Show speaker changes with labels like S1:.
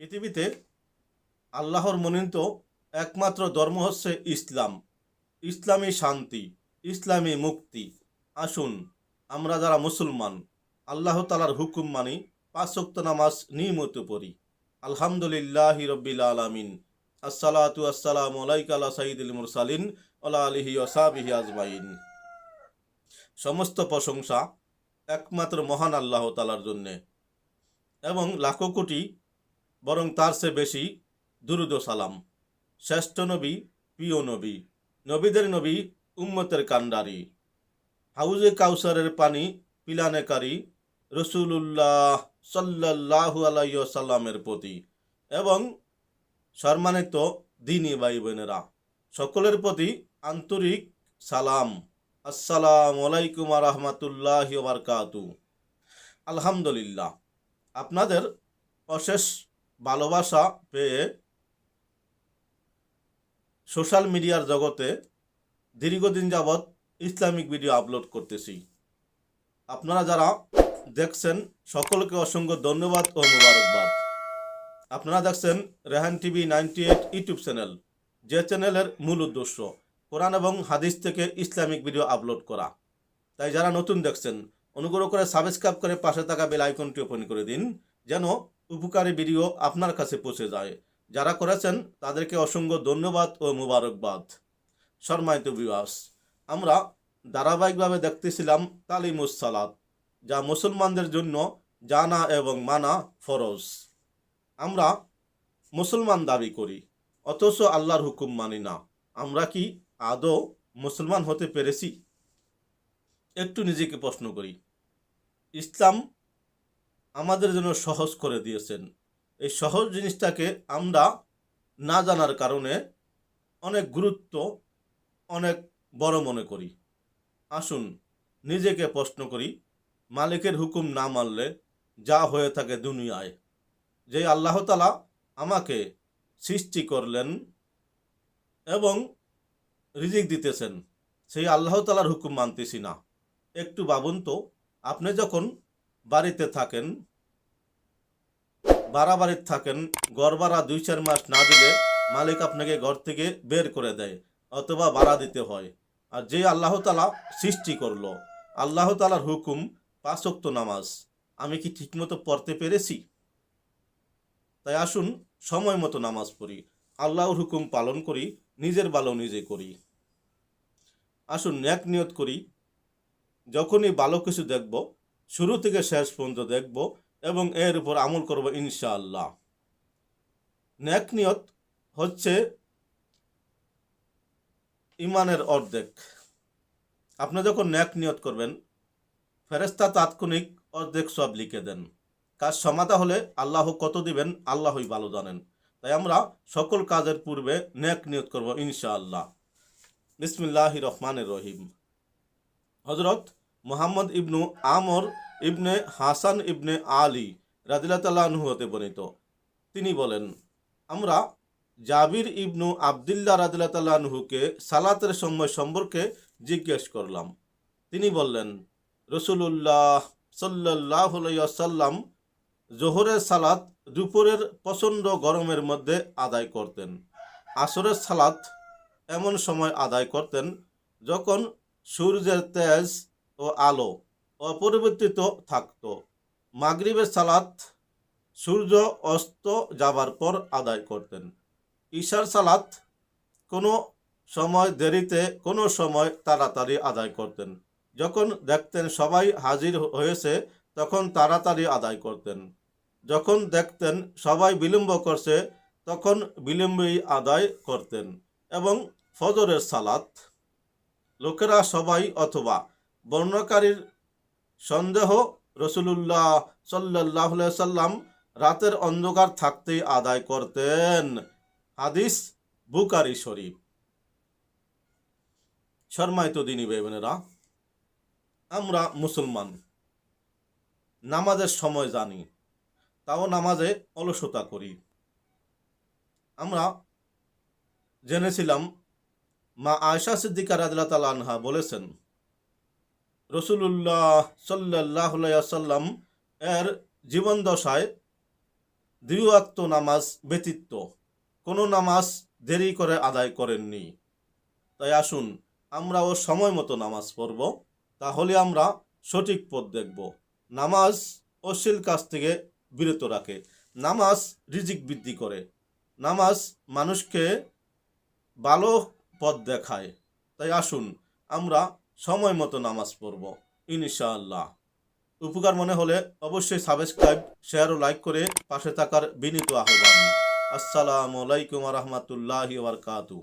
S1: পৃথিবীতে আল্লাহর মনোনীত একমাত্র ধর্ম হচ্ছে ইসলাম। ইসলামী শান্তি, ইসলামী মুক্তি। আসুন, আমরা যারা মুসলমান, আল্লাহ তালার হুকুম মানি পাঁচক্ত নামাজ নিয়মিত পড়ি। আলহামদুলিল্লাহ রব্বিল আলামিন। আসসালাতু আসসালামু আলাইকা আলা সাইয়্যিদিল মুরসালিন ওয়ালা আলিহি ওয়াসাবিহি আজমাইন। সমস্ত প্রশংসা একমাত্র মহান আল্লাহ তালার জন্যে। এবং লাখো কোটি বরং তার চেয়ে বেশি দুরুদ সালাম। শ্রেষ্ঠ নবী, প্রিয় নবী, নবীদের নবী, উম্মতের কান্ডারি হাউজে কাউসারের পানি পিলানেকারী রসুলুল্লাহ সাল্লাহু আলাইসাল্লামের প্রতি এবং সম্মানিত দিনী ভাই বোনেরা সকলের প্রতি আন্তরিক সালাম। আসসালাম আলাইকুম রহমতুল্লাহ বারকাতু আলহামদুলিল্লাহ। আপনাদের অশেষ ভালোবাসা পেয়ে সোশ্যাল মিডিয়ার জগতে দীর্ঘদিন যাবৎ ইসলামিক ভিডিও আপলোড করতেছি। আপনারা যারা দেখছেন, সকলকে অসংখ্য ধন্যবাদ ও মুবারকবাদ। আপনারা দেখছেন Rehan TV ninety eight YouTube channel, যে চ্যানেলের মূল উদ্দেশ্য কোরআন এবং হাদিস থেকে ইসলামিক ভিডিও আপলোড করা। তাই যারা নতুন দেখছেন, অনুগ্রহ করে সাবস্ক্রাইব করে পাশে থাকা বেল আইকনটি ওপেন করে দিন, যেন উপকারী ভিডিও আপনার কাছে পৌঁছে যায়। যারা করেছেন, তাদেরকে অসংখ্য ধন্যবাদ ও মুবারকবাদ। শর্মায়িত বিবাস আমরা ধারাবাহিকভাবে দেখতেছিলাম তালিমুস সালাত, যা মুসলমানদের জন্য জানা এবং মানা ফরজ। আমরা মুসলমান দাবি করি, অথচ আল্লাহর হুকুম মানি না। আমরা কি আদৌ মুসলমান হতে পেরেছি? একটু নিজেকে প্রশ্ন করি। ইসলাম আমাদের জন্য সহজ করে দিয়েছেন। এই সহজ জিনিসটাকে আমরা না জানার কারণে অনেক গুরুত্ব, অনেক বড় মনে করি। আসুন, নিজেকে প্রশ্ন করি, মালিকের হুকুম না মানলে যা হয়ে থাকে দুনিয়ায়। যে আল্লাহ তালা আমাকে সৃষ্টি করলেন এবং রিজিক দিতেছেন, সেই আল্লাহ তালার হুকুম মানতেছি না। একটু ভাবুন তো, আপনি যখন বাড়িতে থাকেন বাড়া বাড়িতে থাকেন গড় ভাড়া দুই চার মাস না দিলে মালিক আপনাকে ঘর থেকে বের করে দেয়, অথবা ভাড়া দিতে হয়। আর যে আল্লাহ তালা সৃষ্টি করল, আল্লাহ তালার হুকুম পাঁচক্ত নামাজ, আমি কি ঠিকমতো পড়তে পেরেছি? তাই আসুন, সময় মতো নামাজ পড়ি, আল্লাহর হুকুম পালন করি, নিজের ভালো নিজে করি। আসুন, ন্যাক নিয়ত করি, যখনই ভালো কিছু দেখব শুরু থেকে শেষ পর্যন্ত দেখব এবং এর উপর আমল করব ইনশাআল্লাহ। ন্যাক নিয়ত হচ্ছে ইমানের অর্ধেক। আপনি যখন ন্যাক নিয়ত করবেন ফেরেস্তা তাৎক্ষণিক অর্ধেক সব লিখে দেন। কাজ সমাধা হলে আল্লাহ কত দিবেন, আল্লাহই ভালো জানেন। তাই আমরা সকল কাজের পূর্বে ন্যাক নিয়ত করব ইনশাআল্লাহ। বিসমিল্লাহ রহমানের রহিম। হজরত মোহাম্মদ ইবনু আমর ইবনে হাসান ইবনে আলী রাদিল্লাহু হতে বর্ণিত। তিনি বলেন, আমরা জাবির ইবনু আবদুল্লাহ রাদিল্লাহুকে সালাতের সময় সম্পর্কে জিজ্ঞেস করলাম। তিনি বললেন রসুল্লাহ সাল্লাহ সাল্লাম জোহরের সালাত দুপুরের প্রচণ্ড গরমের মধ্যে আদায় করতেন। আসরের সালাত এমন সময় আদায় করতেন যখন সূর্যের তেজ ও আলো অপরিবর্তিত থাকত। মাগরিবের সালাত সূর্য অস্ত যাবার পর আদায় করতেন। ঈশার সালাত কোনো সময় দেরিতে, কোনো সময় তাড়াতাড়ি আদায় করতেন। যখন দেখতেন সবাই হাজির হয়েছে, তখন তাড়াতাড়ি আদায় করতেন। যখন দেখতেন সবাই বিলম্ব করছে, তখন বিলম্বেই আদায় করতেন। এবং ফজরের সালাত, লোকেরা সবাই অথবা বর্ণকারীর সন্দেহ রসুলুল্লাহ সাল্লাহ সাল্লাম রাতের অন্ধকার থাকতেই আদায় করতেন। হাদিস বুকারি শরীফ। শর্মায়িত দিনী বোনেরা, আমরা মুসলমান, নামাজের সময় জানি, তাও নামাজে অলসতা করি। আমরা জেনেছিলাম, মা আয়সা সিদ্দিকা রাদিল্লা তালা আনহা বলেছেন রসুলুল্লাহ সাল্লাহ সাল্লাম এর জীবন দশায় ওয়াক্ত নামাজ ব্যতীত কোনো নামাজ দেরি করে আদায় করেননি। তাই আসুন আমরাও সময় মতো নামাজ পড়ব, তাহলে আমরা সঠিক পথ দেখব। নামাজ অশ্লীল কাজ থেকে বিরত রাখে। নামাজ রিজিক বৃদ্ধি করে। নামাজ মানুষকে ভালো পথ দেখায়। তাই আসুন আমরা সময় মতো নামাজ পড়ব, ইনশাআল্লাহ। উপকার মনে হলে অবশ্যই সাবস্ক্রাইব, শেয়ার ও লাইক করে পাশে থাকার বিনীত আহ্বান। আসসালামু আলাইকুম রহমতুল্লাহ বারকাতু